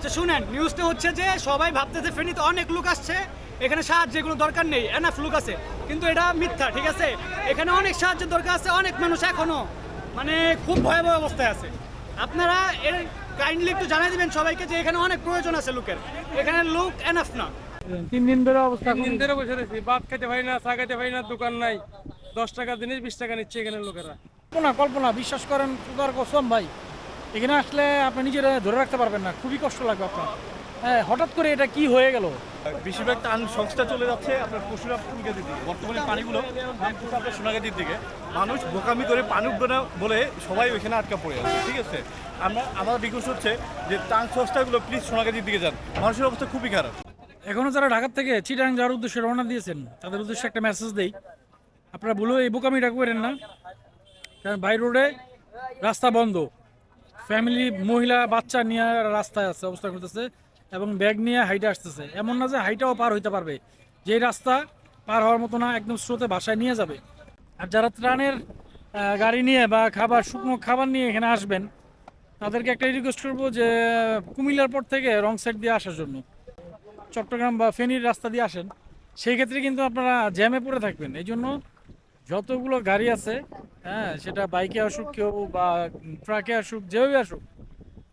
আচ্ছা শুনেন নিউজটা হচ্ছে যে সবাই ভাবতেছে ফেনীতে অনেক লোক আসছে। এখানে সাহায্যের কোনো দরকার নেই এনাফ লোক আছে। কিন্তু এটা মিথ্যা ঠিক আছে? এখানে অনেক সাহায্যের দরকার আছে অনেক মানুষ এখনও মানে খুব ভয়াবহ অবস্থায় আছে। আপনারা এর কাইন্ডলি একটু জানাই দিবেন সবাইকে যে এখানে অনেক প্রয়োজন আছে লোকের। এখানে লোক এনাফ না। তিন দিন ধরে অবস্থা তিন দিন ধরে বসে রয়েছি। ভাত খেতে পারি না চা খেতে পারি না দোকান নাই। দশ টাকা জিনিস বিশ টাকা নিচ্ছে এখানে লোকেরা। কল্পনা কল্পনা বিশ্বাস করেন খুদার কসম ভাই। এখানে আসলে আপনি নিজেরা ধরে রাখতে পারবেন না খুবই কষ্ট লাগবে আপনার। হ্যাঁ হঠাৎ করে এটা কি হয়ে গেল? বেশিরভাগ টান সংস্থা চলে যাচ্ছে আপনার পশুরা ফুলগাতির দিকে। বর্তমানে পানিগুলো আপনার সোনাগাতির দিকে। মানুষ বোকামি করে পানি উঠবে না বলে সবাই ওইখানে আটকা পড়ে আছে ঠিক আছে? আমরা আমার রিকোয়েস্ট হচ্ছে যে টান সংস্থাগুলো প্লিজ সোনাগাতির দিকে যান। মানুষের অবস্থা খুবই খারাপ। এখনও যারা ঢাকার থেকে চিটাং যাওয়ার উদ্দেশ্যে রওনা দিয়েছেন তাদের উদ্দেশ্যে একটা মেসেজ দেই। আপনারা ভুলেও এই বোকামিটা করেন না কারণ বাই রোডে রাস্তা বন্ধ। ফ্যামিলি, মহিলা, বাচ্চা নিয়ে রাস্তায় আছে, অবস্থা করতেছে এবং ব্যাগ নিয়ে হাইটে আসতেছে। এমন না যে হাইটাও পার হইতে পারবে। যে রাস্তা পার হওয়ার মতো না, একদম স্রোতে বাসায় নিয়ে যাবে। আর যারা ত্রাণের গাড়ি নিয়ে বা খাবার, শুকনো খাবার নিয়ে এখানে আসবেন, তাদেরকে একটা রিকোয়েস্ট করব যে, কুমিল্লার পর থেকে রং সাইড দিয়ে আসার জন্য। চট্টগ্রাম বা ফেনীর রাস্তা দিয়ে আসেন। সেই ক্ষেত্রে কিন্তু আপনারা জ্যামে পড়ে থাকবেন। এই জন্য যতগুলো গাড়ি আছে হ্যাঁ সেটা বাইকে আসুক কেউ বা ট্রাকে আসুক, যেভাবে আসুক,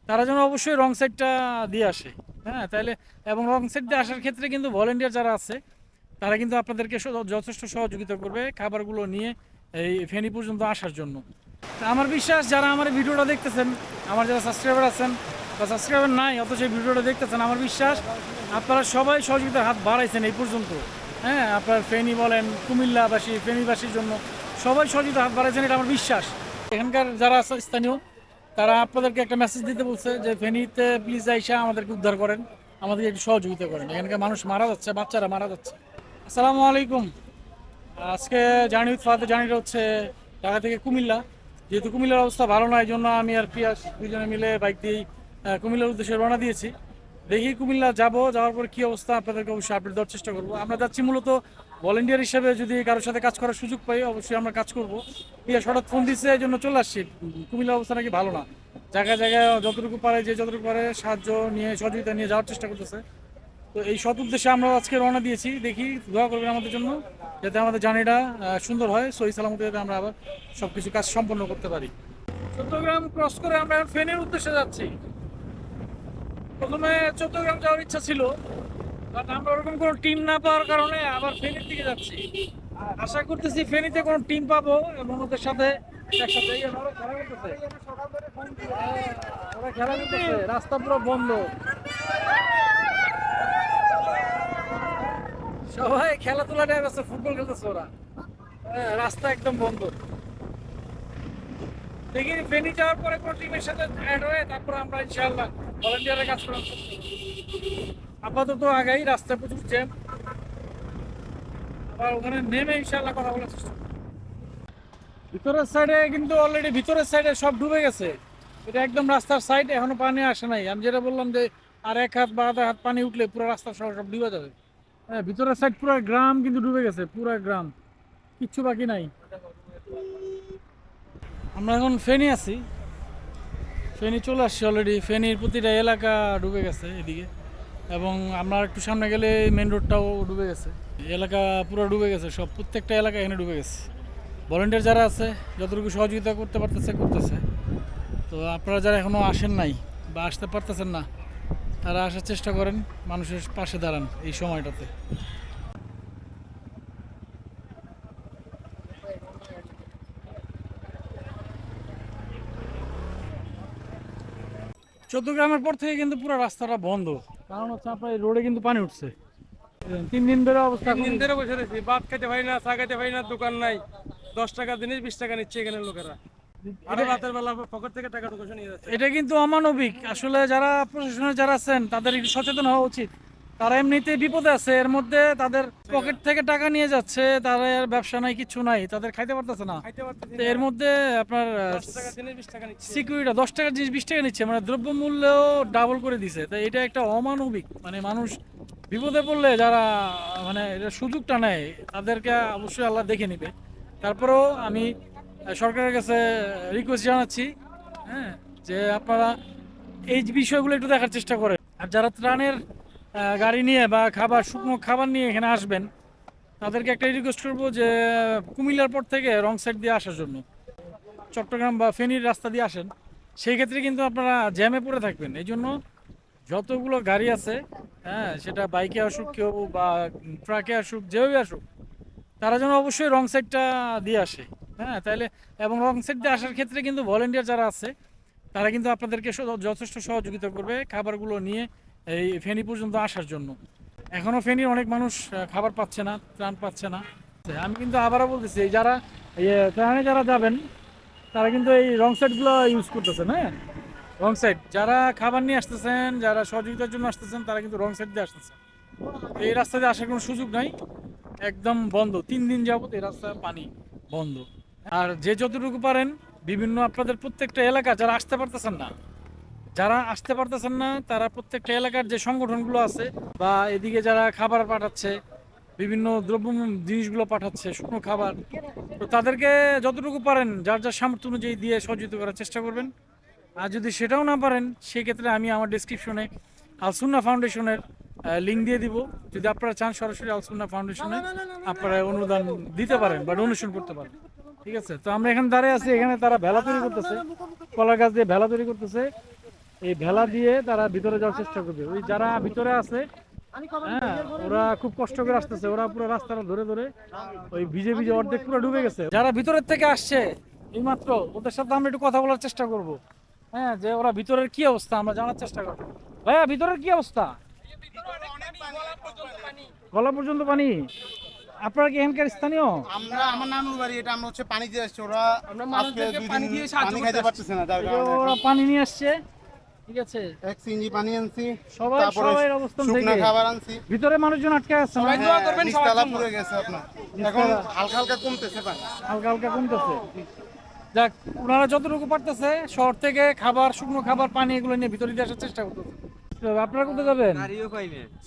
তারা যেন অবশ্যই রং সাইডটা দিয়ে আসে হ্যাঁ তাহলে এবং রং সাইড দিয়ে আসার ক্ষেত্রে কিন্তু ভলেন্টিয়ার যারা আছে, তারা কিন্তু আপনাদেরকে যথেষ্ট সহযোগিতা করবে খাবারগুলো নিয়ে এই ফেনী পর্যন্ত আসার জন্য। আমার বিশ্বাস, যারা আমার ভিডিওটা দেখতেছেন, আমার যারা সাবস্ক্রাইবার আছেন বা সাবস্ক্রাইবার নাই, অথচ এই ভিডিওটা দেখতেছেন, আমার বিশ্বাস আপনারা সবাই সহযোগিতার হাত বাড়াইছেন এই পর্যন্ত। হ্যাঁ আপনার ফেনী বলেন, কুমিল্লাবাসী, ফেনীবাসীর জন্য সবাই সহযোগিতার হাত বাড়াইছেন এটা আমার বিশ্বাস। এখানকার যারা স্থানীয়, তারা আপনাদেরকে একটা মেসেজ দিতে বলছে যে, ফেনীতে প্লিজ আইসা আমাদেরকে উদ্ধার করেন, আমাদেরকে একটু সহযোগিতা করেন। এখানকার মানুষ মারা যাচ্ছে, বাচ্চারা মারা যাচ্ছে। আসসালামু আলাইকুম। আজকে জার্নি উইথ ফাদার, জার্নিটা হচ্ছে ঢাকা থেকে কুমিল্লা। যেহেতু কুমিল্লার অবস্থা ভালো নয় এই জন্য আমি আর পিয়াস দুজনে মিলে বাইক দিয়েই কুমিল্লার উদ্দেশ্যে রওনা দিয়েছি। দেখি কুমিল্লা যাব, যাওয়ার পর কি অবস্থা, আপনাদেরকে অবশ্যই আপডেট দেওয়ার চেষ্টা করব। আমরা যাচ্ছি মূলত ভলেন্টিয়ার হিসেবে যদি কারোর সাথে কাজ করার সুযোগ পাই, অবশ্যই আমরা কাজ করব। পিয়াস হঠাৎ ফোন দিচ্ছে এই জন্য চলে আসছি। কুমিল্লার অবস্থা নাকি ভালো না। জায়গায় জায়গায় যতটুকু পারে, যে যতটুকু পারে সাহায্য নিয়ে, সহযোগিতা নিয়ে যাওয়ার চেষ্টা করতেছে। তো এই সৎ উদ্দেশ্যে আমরা আজকে রওনা দিয়েছি। দেখি, দোয়া করবেন আমাদের জন্য, যাতে আমাদের জার্নিটা সুন্দর হয়। সহি সালামতে যাতে আমরা আবার সব কিছু কাজ সম্পন্ন করতে পারি। চট্টগ্রাম ক্রস করে আমরা ফেনের উদ্দেশ্যে যাচ্ছি। প্রথমে চট্টগ্রাম যাওয়ার ইচ্ছা ছিল বাট আমরা ওরকম কোনো টিম না পাওয়ার কারণে আবার ফেনীর দিকে যাচ্ছি। আশা করতেছি ফেনীতে কোনো টিম পাবো এবং ওদের সাথে একসাথে রাস্তা পুরো বন্ধ। সবাই খেলাধুলা নিয়ে ব্যস্ত ফুটবল খেলতেছে ওরা। হ্যাঁ, রাস্তা একদম বন্ধ। দেখি ফেনি যাওয়ার পরে কোনো টিমের সাথে অ্যাড হয়ে তারপর আমরা ইনশাআল্লাহ ভলেন্টিয়ারের কাজ আপাতত আগাই রাস্তায় প্রচুর জ্যাম আবার ওখানে নেমে ইনশাআল্লাহ কথা বলার চেষ্টা। ভিতরের সাইডে কিন্তু অলরেডি ভিতরের সাইডে সব ডুবে গেছে। এটা একদম রাস্তার সাইড এখনও পানি আসে নাই। আমি যেটা বললাম যে, আর এক হাত বা হাত পানি উঠলে পুরো রাস্তা সব সব ডুবে যাবে। হ্যাঁ ভিতরের সাইড পুরো গ্রাম কিন্তু ডুবে গেছে, পুরো গ্রাম। কিচ্ছু বাকি নাই। আমরা এখন ফেনি আছি। ফেনি চলে আসছি অলরেডি ফেনির প্রতিটা এলাকা ডুবে গেছে এদিকে। এবং আমরা একটু সামনে গেলে মেন রোডটাও ডুবে গেছে। এলাকা পুরো ডুবে গেছে, সব প্রত্যেকটা এলাকা এখানে ডুবে গেছে। ভলেন্টিয়ার যারা আছে, যতটুকু সহযোগিতা করতে পারতেছে, করতেছে। তো আপনারা যারা এখনও আসেন নাই বা আসতে পারতেছেন না, তারা আসার চেষ্টা করেন, মানুষের পাশে দাঁড়ান এই সময়টাতে। চৌদ্দগ্রামের পর থেকে কিন্তু পুরো রাস্তাটা বন্ধ। কারণ হচ্ছে আপনার এই রোডে কিন্তু পানি উঠছে। তিন দিন ধরে অবস্থা তিন দিন ধরে বসে রয়েছি। ভাত খেতে পারি না চা খেতে পারি না দোকান নাই। দশ টাকা জিনিস বিশ টাকা নিচ্ছে এখানে লোকেরা। আরও রাতের বেলা থেকে টাকা ঢুকে নিয়ে যাচ্ছে। এটা কিন্তু অমানবিক। আসলে যারা প্রশাসনে যারা আছেন তাদের সচেতন হওয়া উচিত। তারা এমনিতে বিপদে আছে এর মধ্যে তাদের পকেট থেকে টাকা নিয়ে যাচ্ছে তাদের ব্যবসা নাই কিছু নাই তাদের খাইতে পারতেছে না। তো এর মধ্যে আপনার সিকিউরিটি দশ টাকার জিনিস বিশ টাকা নিচ্ছে মানে দ্রব্যমূল্য ডাবল করে দিছে। তো এটা একটা অমানবিক মানে মানুষ বিপদে পড়লে যারা মানে এটা সুযোগটা নেয় তাদেরকে অবশ্যই আল্লাহ দেখে নিবে। তারপরেও আমি সরকারের কাছে রিকোয়েস্ট জানাচ্ছি হ্যাঁ যে আপনারা এই বিষয়গুলো একটু দেখার চেষ্টা করেন। আর যারা ত্রাণের গাড়ি নিয়ে বা খাবার, শুকনো খাবার নিয়ে এখানে আসবেন। তাদেরকে একটা রিকোয়েস্ট করব যে, কুমিল্লার পর থেকে রং সাইড দিয়ে আসার জন্য। চট্টগ্রাম বা ফেনীর রাস্তা দিয়ে আসেন। সেই ক্ষেত্রে কিন্তু আপনারা জ্যামে পড়ে থাকবেন। এই জন্য যতগুলো গাড়ি আছে হ্যাঁ সেটা বাইকে আসুক কেউ বা ট্রাকে আসুক, যেভাবে আসুক, তারা যেন অবশ্যই রং সাইডটা দিয়ে আসে। হ্যাঁ তাহলে, এবং রং সাইড দিয়ে আসার ক্ষেত্রে কিন্তু ভলেন্টিয়ার যারা আছে, তারা কিন্তু আপনাদেরকে যথেষ্ট সহযোগিতা করবে। খাবারগুলো নিয়ে এই ফেনী পর্যন্ত আসার জন্য। এখনও ফেনীর অনেক মানুষ খাবার পাচ্ছে না, ত্রাণ পাচ্ছে না। আমি কিন্তু আবারও বলতেছি যারা ত্রাণে যারা যাবেন, তারা কিন্তু এই রং সাইডগুলো ইউজ করতেছেন হ্যাঁ? রং সাইড যারা খাবার নিয়ে আসতেছেন, যারা সহযোগিতার জন্য আসতেছেন, তারা কিন্তু রং সাইড দিয়ে আসতেছেন এই রাস্তা দিয়ে আসার কোনো সুযোগ নাই, একদম বন্ধ। তিন দিন যাবত এই রাস্তা পানি বন্ধ। আর যে যতটুকু পারেন, বিভিন্ন আপনাদের প্রত্যেকটা এলাকা, যারা আসতে পারতেছেন না যারা আসতে পারতেছেন না তারা প্রত্যেকটা এলাকার যে সংগঠনগুলো আছে বা এদিকে যারা খাবার পাঠাচ্ছে বিভিন্ন দ্রব্য জিনিসগুলো পাঠাচ্ছে শুকনো খাবার তো তাদেরকে যতটুকু পারেন যার যার সামর্থ্য অনুযায়ী দিয়ে সহযোগিতা করার চেষ্টা করবেন আর যদি সেটাও না পারেন সেক্ষেত্রে আমি আমার ডিসক্রিপশনে আলসুন্না ফাউন্ডেশনের লিঙ্ক দিয়ে দিব যদি আপনারা চান সরাসরি আলসুন্না ফাউন্ডেশনে আপনারা অনুদান দিতে পারেন বা ডোনেশন করতে পারেন ঠিক আছে তো আমরা এখানে দাঁড়িয়ে আছি এখানে তারা ভেলা তৈরি করতেছে কলার গাছ দিয়ে ভেলা তৈরি করতেছে এই ভেলা দিয়ে তারা ভিতরে যাওয়ার চেষ্টা করবে। ওই যারা ভিতরে আছে হ্যাঁ ওরা খুব কষ্ট করে আসতেছে। ওরা পুরো রাস্তাটা ধরে ধরে ওই ভিজে ভিজে অর্ধেক পুরো ডুবে গেছে। যারা ভিতরের থেকে আসছে এইমাত্র ওদের সাথে আমরা একটু কথা বলার চেষ্টা করব। হ্যাঁ যে ওরা ভিতরের কি অবস্থা আমরা জানার চেষ্টা করব। ভাইয়া ভিতরের কি অবস্থা? গলা পর্যন্ত পানি। আপনারা কি এখানকার স্থানীয়? আমরা আমার নানুর বাড়ি এটা আমরা হচ্ছে পানি দিয়ে আসছি। ওরা দিন পানি খাইতে পারতেছে না যার এই যে কারণে ওরা পানি নিয়ে আসছে। ঠিক আছে? এক সিঞ্জি পানি আনছি সবাই সবাই অবস্থান শুকনা থেকে খাবার আনছি। ভিতরে মানুষজন আটকে আছে না? হ্যাঁ, নিচতলা পুড়ে গেছে আপনার। এখন হালকা হালকা কমতেছে পানি। হালকা হালকা কমতেছে। যাক ওনারা যতটুকু পারতেছে শহর থেকে খাবার শুকনো খাবার পানি এগুলো নিয়ে ভিতরে দিয়ে আসার চেষ্টা করতেছে। আপনারা কোথায় যাবেন?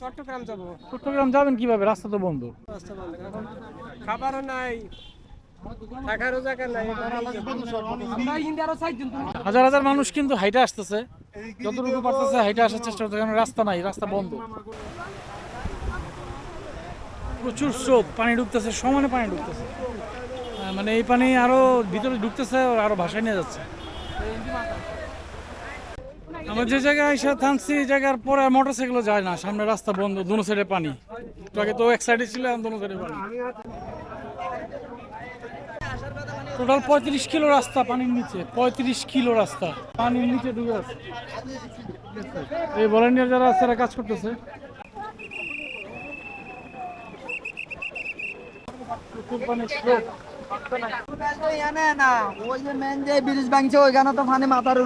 চট্টগ্রাম যাব। চট্টগ্রাম যাবেন কীভাবে? রাস্তা তো বন্ধ। থাকারও নাই হাজার হাজার মানুষ কিন্তু হাইটে আসতেছে। যতটুকু পারতেছে হাইটে আসার চেষ্টা করতেছে কারণ রাস্তা নাই রাস্তা বন্ধ। প্রচুর স্রোত পানি ঢুকতেছে সমানে পানি ঢুকতেছে মানে এই পানি আরও ভিতরে ঢুকতেছে আরও ভাসায় নিয়ে যাচ্ছে। আমরা যে জায়গায় এসে থামছি এই জায়গার পরে মোটর সাইকেলও যায় না সামনে রাস্তা বন্ধ দুনো সাইডে পানি। একটু আগে তো এক সাইডে ছিল এখন দুনো সাইডে পানি। টোটাল পঁয়ত্রিশ কিলো রাস্তা পানির নিচে, পঁয়ত্রিশ কিলো রাস্তা। পানির নিচে ডুবে আছে। এই ভলেন্টিয়ার যারা আছে তারা কাজ করতেছে। ওইখানে তো মাথার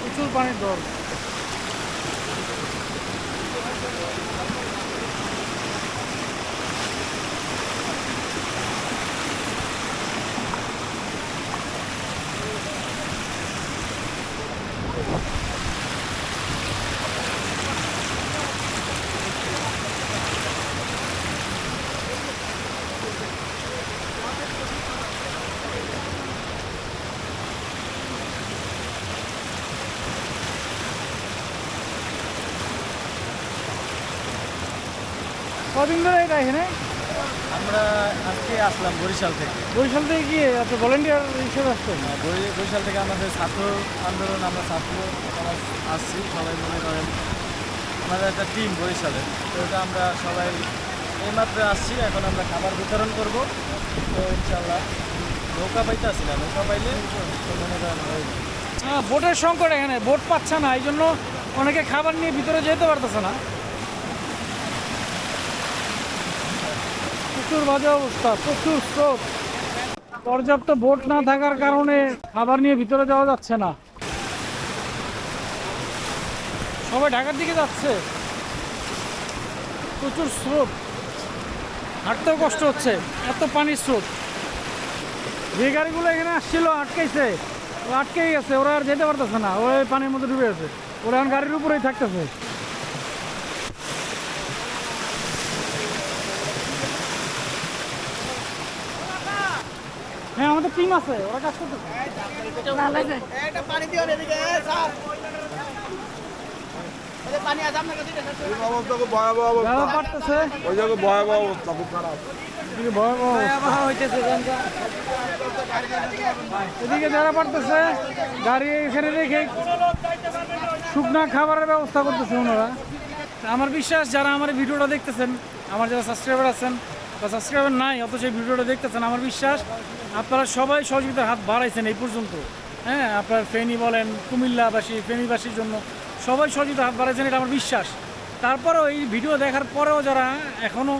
প্রচুর পানির দর। কদিন ধরে এটা এখানে? আমরা আজকে আসলাম বরিশাল থেকে। বরিশাল থেকে গিয়ে আপনি ভলেন্টিয়ার হিসেবে আসছেন বরি- বরিশাল থেকে আমাদের ছাত্র আন্দোলন আমরা ছাত্র আসছি সবাই মনে করেন। আমাদের একটা টিম বরিশালে তো এটা আমরা সবাই এইমাত্র আসছি এখন আমরা খাবার বিতরণ করব। তো ইনশাল্লাহ নৌকা পাইতে আসি না নৌকা পাইলে তো মনে করেন হয়ে যাবে। হ্যাঁ বোটের সংকট এখানে বোট পাচ্ছে না এই জন্য অনেকে খাবার নিয়ে ভিতরে যেতে পারতেছে না। প্রচুর বাজে অবস্থা, প্রচুর স্রোত। পর্যাপ্ত বোট না থাকার কারণে খাবার নিয়ে ভিতরে যাওয়া যাচ্ছে না। সবাই ঢাকার দিকে যাচ্ছে। প্রচুর স্রোত। হাঁটতেও কষ্ট হচ্ছে, এত পানির স্রোত। যে গাড়িগুলো এখানে আসছিল আটকেছে আটকেই গেছে, ওরা আর যেতে পারতেছে না, ওই পানির মধ্যে ডুবে গেছে ওরা গাড়ির উপরেই থাকতেছে। আমাদের টিম আছে ওরা কাজ করতেছে। একটা এদিকে যারা পারতেছে। ওই জায়গায় ভয়াবহ অবস্থা এদিকে ভয়াবহ হইতেছে এদিকে যারা পারতেছে গাড়ি এখানে রেখে শুকনা খাবারের ব্যবস্থা করতেছে ওনারা। আমার বিশ্বাস যারা আমার ভিডিওটা দেখতেছেন আমার যারা সাবস্ক্রাইবার আছেন বা সাবস্ক্রাইবার নাই অথচ এই ভিডিওটা দেখতেছেন আমার বিশ্বাস আপনারা সবাই সহযোগিতার হাত বাড়াইছেন এই পর্যন্ত। হ্যাঁ আপনার ফেনী বলেন, কুমিল্লাবাসী, ফেনীবাসীর জন্য সবাই সহযোগিতার হাত বাড়াইছেন, এটা আমার বিশ্বাস। তারপরেও এই ভিডিও দেখার পরেও যারা এখনও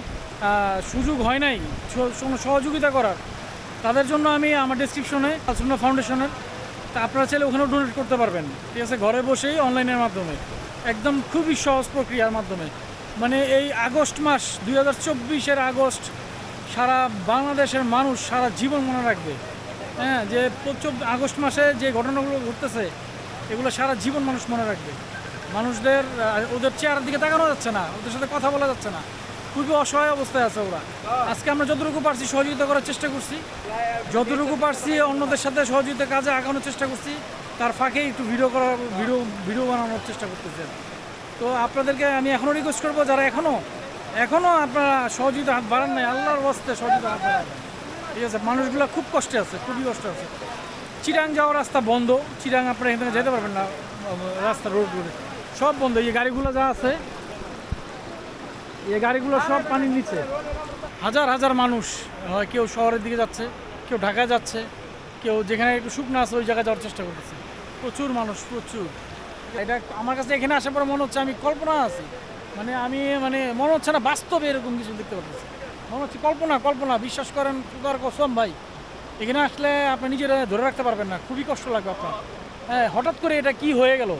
সুযোগ হয় নাই সহযোগিতা করার, তাদের জন্য আমি আমার ডিসক্রিপশনে আলসুন্না ফাউন্ডেশনের তা আপনারা চাইলে ওখানেও ডোনেট করতে পারবেন। ঠিক আছে, ঘরে বসেই অনলাইনের মাধ্যমে, একদম খুবই সহজ প্রক্রিয়ার মাধ্যমে। মানে এই আগস্ট মাস, দুই আগস্ট সারা বাংলাদেশের মানুষ সারা জীবন মনে রাখবে। হ্যাঁ যে চব- আগস্ট মাসে যে ঘটনাগুলো ঘটতেছে, এগুলো সারা জীবন মানুষ মনে রাখবে। মানুষদের ওদের চেহারার দিকে তাকানো যাচ্ছে না, ওদের সাথে কথা বলা যাচ্ছে না। খুবই অসহায় অবস্থায় আছে ওরা। আজকে আমরা যতটুকু পারছি সহযোগিতা করার চেষ্টা করছি। যতটুকু পারছি অন্যদের সাথে সহযোগিতা কাজে আগানোর চেষ্টা করছি। তার ফাঁকে একটু ভিডিও করার, ভিডিও ভিডিও বানানোর চেষ্টা করতেছি। তো আপনাদেরকে আমি এখনও রিকোয়েস্ট করব, যারা এখনও এখনও আপনারা সহযোগিতা হাত বাড়ান নাই, আল্লাহর বস্তে সহযোগিতা হাত বাড়ান ঠিক আছে, মানুষগুলো খুব কষ্টে আছে, খুবই কষ্টে আছে। চিরাং যাওয়ার রাস্তা বন্ধ চিরাং আপনারা এখান যেতে পারবেন না রাস্তা রোড রোডে সব বন্ধ, এই গাড়িগুলো যা আছে, এই গাড়িগুলো সব পানির নিচে। হাজার হাজার মানুষ কেউ শহরের দিকে যাচ্ছে, কেউ ঢাকায় যাচ্ছে, কেউ যেখানে একটু শুকনো আছে ওই জায়গায় যাওয়ার চেষ্টা করতেছে। প্রচুর মানুষ, প্রচুর। এটা আমার কাছে এখানে আসার পরে মনে হচ্ছে আমি কল্পনা আছি। মানে আমি মানে মনে হচ্ছে না বাস্তবে এরকম কিছু দেখতে পাচ্ছি মনে হচ্ছে কল্পনা কল্পনা, বিশ্বাস করেন ফুকার কসম ভাই। এখানে আসলে আপনি নিজেরা ধরে রাখতে পারবেন না, খুবই কষ্ট লাগবে আপনার। হ্যাঁ হঠাৎ করে এটা কি হয়ে গেল?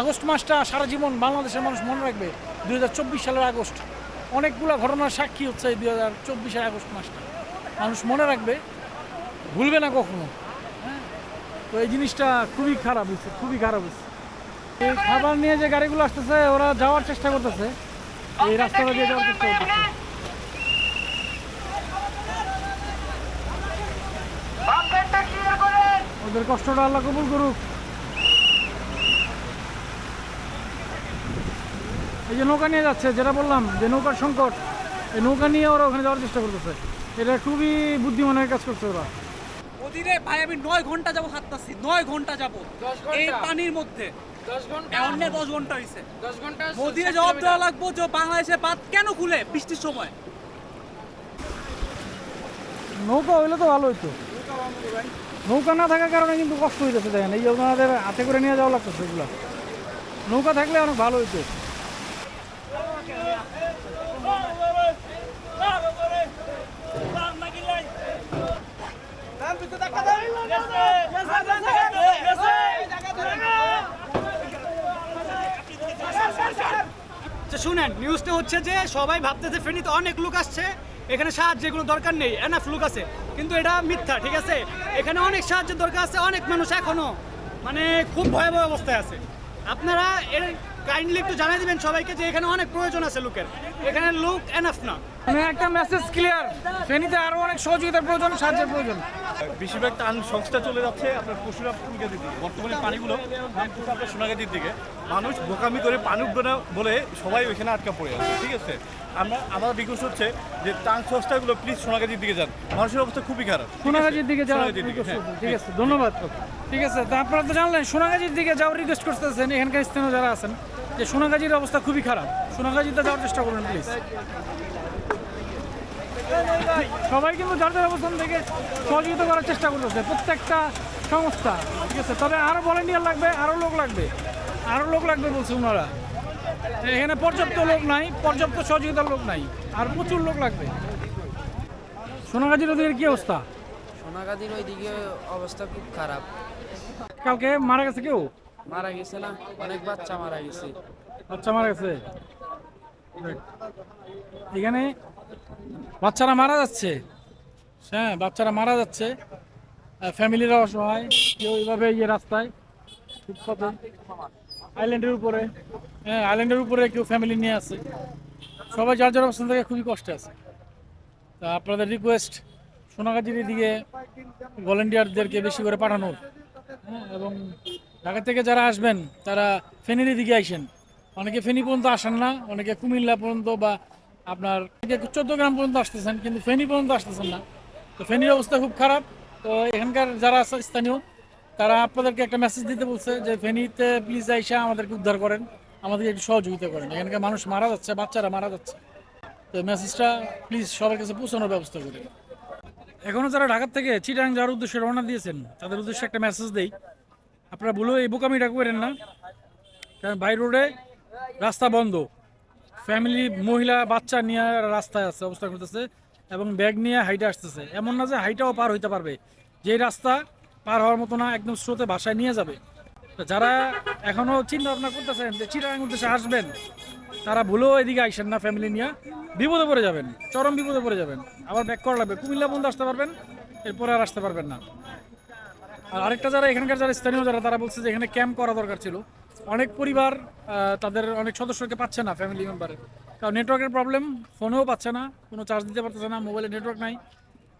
আগস্ট মাসটা সারা জীবন বাংলাদেশের মানুষ মনে রাখবে দু হাজার চব্বিশ সালের আগস্ট। অনেকগুলো ঘটনার সাক্ষী হচ্ছে এই দুই হাজার চব্বিশের আগস্ট মাসটা। মানুষ মনে রাখবে, ভুলবে না কখনো। হ্যাঁ তো এই জিনিসটা খুবই খারাপ হয়েছে, খুবই খারাপ হচ্ছে এই খাবার নিয়ে যে গাড়িগুলো আসতেছে ওরা যাওয়ার চেষ্টা করতেছে। এই রাস্তাটা দিয়ে যাওয়ার চেষ্টা করতেছে। ওদের কষ্টটা আল্লাহ কবুল করুক। এই যে নৌকা নিয়ে যাচ্ছে যেটা বললাম যে নৌকার সংকট এই নৌকা নিয়ে ওরা ওখানে যাওয়ার চেষ্টা করতেছে। এটা খুবই বুদ্ধিমানের কাজ করছে ওরা। ওদিনে ভাই আমি নয় ঘণ্টা যাব হাঁটতাছি নয় ঘণ্টা যাব এই পানির মধ্যে। এমন না দশ ঘণ্টা হয়েছে দশ ঘণ্টা মোদিরে জবাব দেওয়া লাগবো যে বাংলাদেশে বাদ কেন খুলে বৃষ্টির সময়? নৌকা হইলে তো ভালো হইতো। নৌকা না থাকার কারণে কিন্তু কষ্ট হইতেছে দেখেন এই ওনাদের হাতে করে নিয়ে যাওয়া লাগতেছে এগুলা। নৌকা থাকলে অনেক ভালো হইতো। আচ্ছা শুনেন নিউজটা হচ্ছে যে সবাই ভাবতেছে ফেনীতে অনেক লোক আসছে। এখানে সাহায্যের কোনো দরকার নেই এনাফ লোক আছে। কিন্তু এটা মিথ্যা, ঠিক আছে? এখানে অনেক সাহায্যের দরকার আছে, অনেক মানুষ এখনও মানে খুব ভয়াবহ অবস্থায় আছে। আপনারা এর কাইন্ডলি একটু জানাই দেবেন সবাইকে যে এখানে অনেক প্রয়োজন আছে লোকের। এখানে লোক এনাফ না। একটা মেসেজ ক্লিয়ার ফেনীতে আরও অনেক সহযোগিতার প্রয়োজন সাহায্যের প্রয়োজন। বেশিরভাগ টান সংস্থা চলে যাচ্ছে আপনার পশুরা ফুলগাতির দিকে বর্তমানে পানিগুলো আপনার সোনাগাতির দিকে। মানুষ বোকামি করে পানি উঠবে না বলে সবাই ওইখানে আটকা পড়ে আছে ঠিক আছে? আমরা আমার রিকোয়েস্ট হচ্ছে যে টান সংস্থাগুলো প্লিজ সোনাগাতির দিকে যান। মানুষের অবস্থা খুবই খারাপ ঠিক সোনাগাজির দিকে request হ্যাঁ। ঠিক আছে ধন্যবাদ। ঠিক আছে তা আপনারা তো জানলেন সোনাগাজির দিকে যাওয়ার রিকোয়েস্ট করতেছেন এখানকার স্থানীয় যারা আছেন যে সোনাগাজির অবস্থা খুবই খারাপ। সোনাগাজিতে যাওয়ার চেষ্টা করবেন প্লিজ সবাই কিন্তু যার যার অবস্থান থেকে সহযোগিতা করার চেষ্টা করতেছে প্রত্যেকটা সংস্থা ঠিক আছে? তবে আরও ভলেন্টিয়ার লাগবে আরও লোক লাগবে আরও লোক লাগবে বলছে ওনারা। এখানে পর্যাপ্ত লোক নাই পর্যাপ্ত সহযোগিতার লোক নাই আর প্রচুর লোক লাগবে। সোনাগাজির ওদিকের কি অবস্থা? সোনাগাদির ওইদিকে অবস্থা খুব খারাপ। কালকে মারা গেছে কেউ? মারা গেছে না অনেক বাচ্চা মারা গেছে। বাচ্চা মারা গেছে? এখানে বাচ্চারা মারা যাচ্ছে। হ্যাঁ বাচ্চারা মারা যাচ্ছে। ফ্যামিলিরা অসহায়, কেউ এইভাবে এই যে রাস্তায় আইল্যান্ডের উপরে হ্যাঁ আইল্যান্ডের উপরে কেউ ফ্যামিলি নিয়ে আছে। সবাই যার যার অবস্থান থেকে খুবই কষ্টে আছে। তা আপনাদের রিকোয়েস্ট সোনাগাজির দিকে ভলেন্টিয়ারদেরকে বেশি করে পাঠানোর। হ্যাঁ এবং ঢাকা থেকে যারা আসবেন, তারা ফেনীর দিকে আইসেন। অনেকে ফেনী পর্যন্ত আসেন না, অনেকে কুমিল্লা পর্যন্ত বা আপনার চোদ্দগ্রাম পর্যন্ত আসতেছেন, কিন্তু ফেনী পর্যন্ত আসতেছেন না। তো ফেনীর অবস্থা খুব খারাপ। তো এখানকার যারা স্থানীয়, তারা আপনাদেরকে একটা মেসেজ দিতে বলছে যে, ফেনীতে প্লিজ আইসা আমাদেরকে উদ্ধার করেন, আমাদেরকে একটু সহযোগিতা করেন। এখানকার মানুষ মারা যাচ্ছে, বাচ্চারা মারা যাচ্ছে। তো মেসেজটা প্লিজ সবার কাছে পৌঁছানোর ব্যবস্থা করেন এখনও যারা ঢাকার থেকে চিটাং যাওয়ার উদ্দেশ্যে রওনা দিয়েছেন, তাদের উদ্দেশ্যে একটা মেসেজ দেই। আপনারা ভুলেও এই বোকামিটা করেন না। কারণ বাই রোডে রাস্তা বন্ধ। ফ্যামিলি মহিলা, বাচ্চা নিয়ে রাস্তায় আছে, অবস্থা করতেছে এবং ব্যাগ নিয়ে হাইটে আসতেছে। এমন না যে হাইটাও পার হইতে পারবে। যেই রাস্তা পার হওয়ার মতো না, একদম স্রোতে বাসায় নিয়ে যাবে। যারা এখনও চিন্তা ভাবনা করতেছেন যে চিটাং উদ্দেশ্যে আসবেন, তারা ভুলেও এদিকে আইসেন না ফ্যামিলি নিয়ে। বিপদে পড়ে যাবেন, চরম বিপদে পড়ে যাবেন। আবার ব্যাক করা লাগবে। কুমিল্লা পর্যন্ত আসতে পারবেন, এরপরে আর আসতে পারবেন না। আর আরেকটা যারা এখানকার যারা স্থানীয় যারা, তারা বলছে যে এখানে ক্যাম্প করা দরকার ছিল। অনেক পরিবার তাদের অনেক সদস্যকে পাচ্ছে না ফ্যামিলি মেম্বারে কারণ নেটওয়ার্কের প্রবলেম ফোনেও পাচ্ছে না, কোনো চার্জ দিতে পারতেছে না মোবাইলে নেটওয়ার্ক নাই।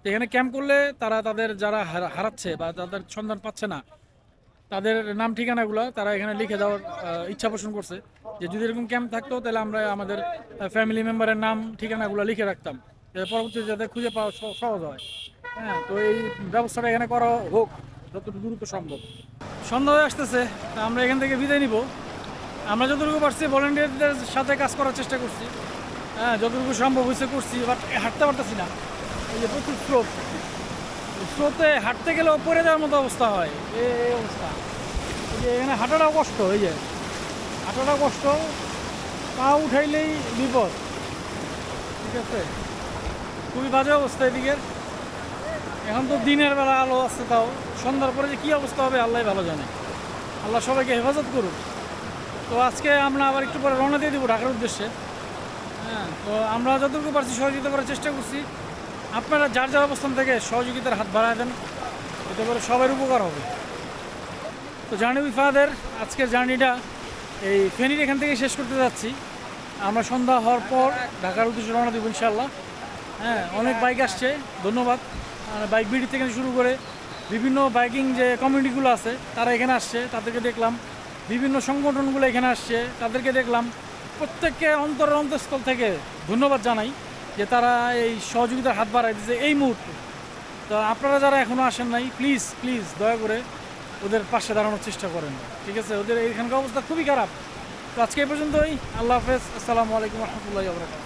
এখানে ক্যাম্প করলে তারা তাদের যারা হারাচ্ছে বা তাদের সন্ধান পাচ্ছে না, তাদের নাম ঠিকানাগুলো তারা এখানে লিখে দেওয়ার ইচ্ছা পোষণ করছে। যে যদি এরকম ক্যাম্প থাকতো, তাহলে আমরা আমাদের ফ্যামিলি মেম্বারের নাম, ঠিকানাগুলো লিখে রাখতাম। পরবর্তীতে যাতে খুঁজে পাওয়া সহজ হয়। হ্যাঁ তো এই ব্যবস্থাটা এখানে করা হোক। যতটুকু দ্রুত সম্ভব। সন্ধ্যা হয়ে আসতেছে আমরা এখান থেকে বিদায় নিব। আমরা যতটুকু পারছি ভলেন্টিয়ারদের সাথে কাজ করার চেষ্টা করছি। হ্যাঁ যতটুকু সম্ভব হয়েছে করছি, বাট হাঁটতে পারতেছি না। এই যে প্রচুর স্রোত। স্রোতে হাঁটতে গেলেও পড়ে যাওয়ার মতো অবস্থা হয়। এই এই অবস্থা। এই যে এখানে হাঁটাটাও কষ্ট, এই যে। হাঁটাটাও কষ্ট, পা উঠাইলেই বিপদ। ঠিক আছে? খুবই বাজে অবস্থা এদিকের। এখন তো দিনের বেলা আলো আছে তাও। সন্ধ্যার পরে যে কী অবস্থা হবে, আল্লাহ ভালো জানে। আল্লাহ সবাইকে হেফাজত করুক। তো আজকে আমরা আবার একটু পরে রওনা দিয়ে দেবো ঢাকার উদ্দেশ্যে। হ্যাঁ তো আমরা যতটুকু পারছি সহযোগিতা করার চেষ্টা করছি। আপনারা যার যার অবস্থান থেকে সহযোগিতার হাত বাড়ায় দেন, এতে করে সবার উপকার হবে। তো জার্নি উইথ ফাদার, আজকের জার্নিটা এই ফেনীর এখান থেকে শেষ করতে যাচ্ছি। আমরা সন্ধ্যা হওয়ার পর ঢাকার উদ্দেশ্যে রওনা দেবো ইনশাল্লাহ হ্যাঁ অনেক বাইক আসছে, ধন্যবাদ। বাইক বিডি থেকে শুরু করে বিভিন্ন বাইকিং যে কমিউনিটিগুলো আছে, তারা এখানে আসছে, তাদেরকে দেখলাম। বিভিন্ন সংগঠনগুলো এখানে আসছে, তাদেরকে দেখলাম। প্রত্যেককে অন্তরের অন্তঃস্থল থেকে ধন্যবাদ জানাই যে তারা এই সহযোগিতার হাত বাড়াই দিয়েছে এই মুহূর্তে। তো আপনারা যারা এখনও আসেন নাই প্লিজ প্লিজ দয়া করে ওদের পাশে দাঁড়ানোর চেষ্টা করেন। ঠিক আছে? ওদের এখানকার অবস্থা খুবই খারাপ। তো আজকে এই পর্যন্তই। আল্লাহ হাফেজ। আসসালামু আলাইকুম রহমতুল্লাহ বরকাত